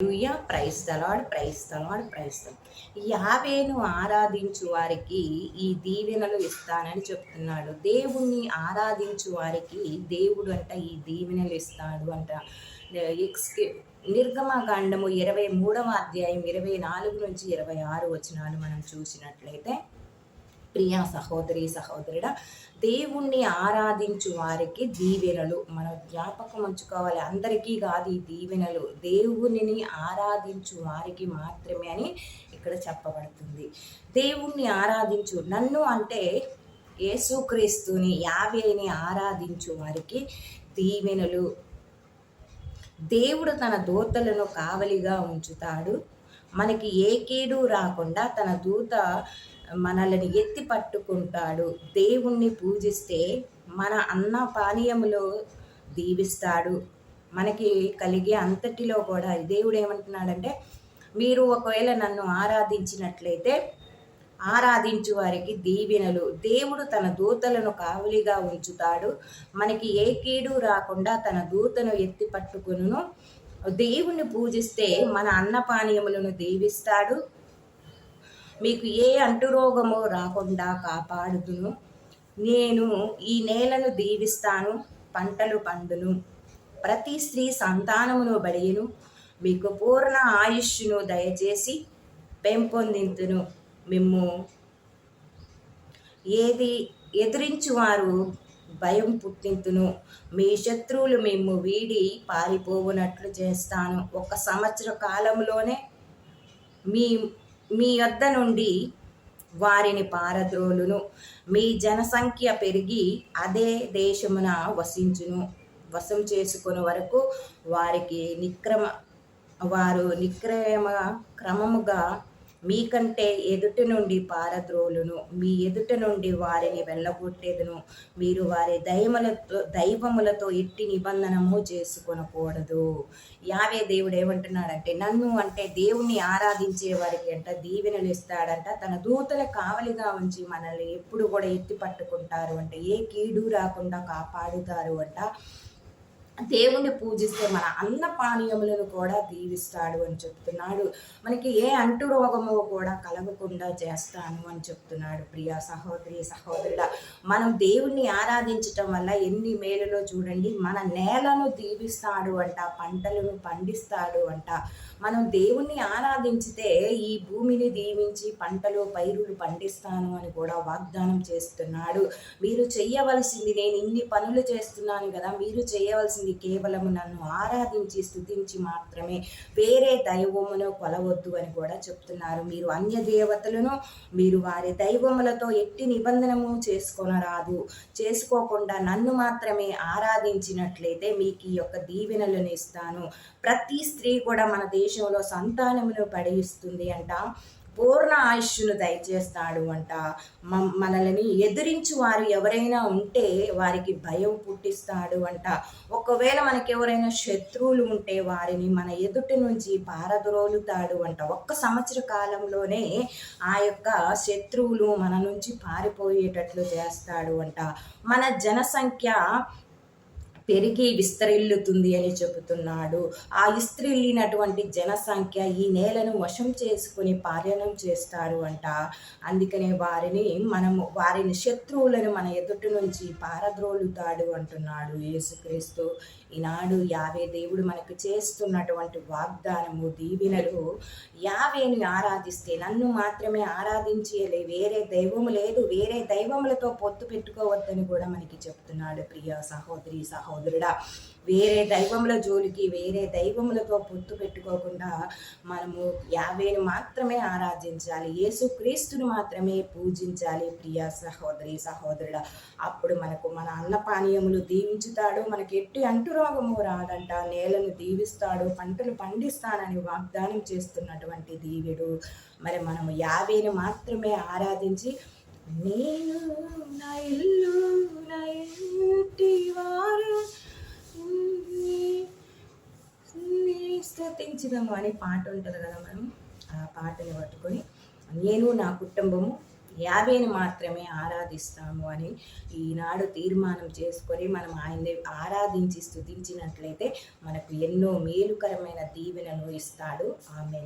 Hallelujah praise the Lord praise the Lord praise యావేను ఆరాధించు వారికి ఈ దీవెనలు ఇస్తానని చెప్తున్నాడు. దేవుణ్ణి ఆరాధించు వారికి దేవుడు అంట ఈ దీవెనలు ఇస్తాడు అంట. ఎక్స్కి నిర్గమకాండము ఇరవై మూడవ అధ్యాయం ఇరవై నాలుగు నుంచి ఇరవై ఆరు వచనాలు మనం చూసినట్లయితే ప్రియా సహోదరి సహోదరుడా దేవుణ్ణి ఆరాధించు వారికి దీవెనలు. మనం జ్ఞాపకం ఉంచుకోవాలి అందరికీ కాదు ఈ దీవెనలు. దేవునిని ఆరాధించు వారికి మాత్రమే అని ఇక్కడ చెప్పబడుతుంది. దేవుణ్ణి ఆరాధించు నన్ను అంటే యేసుక్రీస్తుని యావేని ఆరాధించు వారికి దీవెనలు. దేవుడు తన దూతలను కావలిగా ఉంచుతాడు. మనకి ఏ కీడు రాకుండా తన దూత మనల్ని ఎత్తి పట్టుకుంటాడు. దేవుణ్ణి పూజిస్తే మన అన్న పానీయములో దీవిస్తాడు. మనకి కలిగే అంతటిలో కూడా దేవుడు ఏమంటున్నాడంటే మీరు ఒకవేళ నన్ను ఆరాధించినట్లయితే ఆరాధించు వారికి దీవెనలు. దేవుడు తన దూతలను కావలిగా ఉంచుతాడు. మనకి ఏ కీడు రాకుండా తన దూతను ఎత్తి పట్టుకును దేవుణ్ణి పూజిస్తే మన అన్నపానీయములను దీవిస్తాడు. మీకు ఏ అంటురోగము రాకుండా కాపాడుదును. నేను ఈ నేలను దీవిస్తాను పంటలు పండును. ప్రతి స్త్రీ సంతానమును బడియును. మీకు పూర్ణ ఆయుష్ను దయచేసి పెంపొందింతును. మేము ఏది ఎదిరించువారు భయం పుట్టింతును. మీ శత్రువులు మేము వీడి పారిపోవునట్లు చేస్తాను. ఒక సంవత్సర కాలంలోనే మీ మీ వద్ద నుండి వారిని పారద్రోలును. మీ జనసంఖ్య పెరిగి అదే దేశమున వసించును. వశం చేసుకుని వరకు వారికి నిక్రమ వారు నిక్రమ క్రమముగా మీకంటే ఎదుటి నుండి పారద్రోలును మీ ఎదుట నుండి వారిని వెళ్ళగొట్టేదును. మీరు వారి దైవములతో దైవములతో ఎట్టి నిబంధనము చేసుకొనకూడదు. యావే దేవుడు ఏమంటున్నాడంటే నన్ను అంటే దేవుణ్ణి ఆరాధించే వారికి అంట దీవెనలు ఇస్తాడంట. తన దూతల కావలిగా ఉంచి మనల్ని ఎప్పుడు కూడా ఎత్తి పట్టుకుంటారు అంటే. ఏ కీడు రాకుండా కాపాడుతారు అంట. దేవుణ్ణి పూజిస్తే మన అన్న పానీయములను కూడా దీవిస్తాడు అని చెప్తున్నాడు. మనకి ఏ అంటు రోగము కూడా కలగకుండా చేస్తాను అని చెప్తున్నాడు. ప్రియా సహోదరి సహోదరుడ మనం దేవుణ్ణి ఆరాధించటం వల్ల ఎన్ని మేలులో చూడండి మన నేలను దీవిస్తాడు అంట పంటలను పండిస్తాడు అంట. మనం దేవుణ్ణి ఆరాధించితే ఈ భూమిని దీవించి పంటలు పైరులు పండిస్తాను అని కూడా వాగ్దానం చేస్తున్నాడు. మీరు చేయవలసింది నేను ఇన్ని పనులు చేస్తున్నాను కదా మీరు చేయవలసింది చేసి కేవలము నన్ను ఆరాధించి స్థుతించి మాత్రమే వేరే దైవమును కొలవద్దు అని కూడా చెప్తున్నారు. మీరు అన్య దేవతలను మీరు వారి దైవములతో ఎట్టి నిబంధనము చేసుకొనరాదు. చేసుకోకుండా నన్ను మాత్రమే ఆరాధించినట్లయితే మీకు ఈ యొక్క దీవెనలను ఇస్తాను. ప్రతి స్త్రీ కూడా మన దేశంలో సంతానమును పడిస్తుంది అంట. పూర్ణ ఆయుష్ను దయచేస్తాడు అంట. మనల్ని ఎదిరించు వారు ఎవరైనా ఉంటే వారికి భయం పుట్టిస్తాడు అంట. ఒకవేళ మనకి ఎవరైనా శత్రువులు ఉంటే వారిని మన ఎదుటి నుంచి పారద్రోలుతాడు అంట. ఒక్క సంవత్సర కాలంలోనే ఆ యొక్క శత్రువులు మన నుంచి పారిపోయేటట్లు చేస్తాడు అంట. మన జనసంఖ్య పెరిగి విస్తరిల్లుతుంది అని చెబుతున్నాడు. ఆ విస్తరిల్లినటువంటి జనసంఖ్య ఈ నేలను వశం చేసుకుని పాలనం చేస్తారు అంట. అందుకనే వారిని మనము వారిని శత్రువులను మన ఎదుటి నుంచి పారద్రోలుతాడు అంటున్నాడు యేసుక్రీస్తు. ఈనాడు యావే దేవుడు మనకు చేస్తున్నటువంటి వాగ్దానము దీవెనలు యావేని ఆరాధిస్తే నన్ను మాత్రమే ఆరాధించేలే. వేరే దైవము లేదు వేరే దైవములతో పొత్తు పెట్టుకోవద్దని కూడా మనకి చెప్తున్నాడు ప్రియ సహోదరి సహోదరుడా వేరే దైవముల జోలికి వేరే దైవములతో పొత్తు పెట్టుకోకుండా మనము యావేను మాత్రమే ఆరాధించాలి. యేసుక్రీస్తుని మాత్రమే పూజించాలి ప్రియ సహోదరి సహోదరుడ. అప్పుడు మనకు మన అన్నపానీయములు దీవించుతాడు మనకి ఎట్టి అంటురోగము రాదంట. నేలను దీవిస్తాడు పంటలు పండిస్తానని వాగ్దానం చేస్తున్నటువంటి దీవుడు. మరి మనము యావేను మాత్రమే ఆరాధించి నేను నా ఇల్లు నా ఇంటి వారు స్థుతించదము అనే పాట ఉంటుంది కదా మనం. ఆ పాటని పట్టుకొని నేను నా కుటుంబము యాభైని మాత్రమే ఆరాధిస్తాము అని ఈనాడు తీర్మానం చేసుకొని మనం ఆయన్ని ఆరాధించి స్థుతించినట్లయితే మనకు ఎన్నో మేలుకరమైన దీవెనను ఇస్తాడు. ఆమె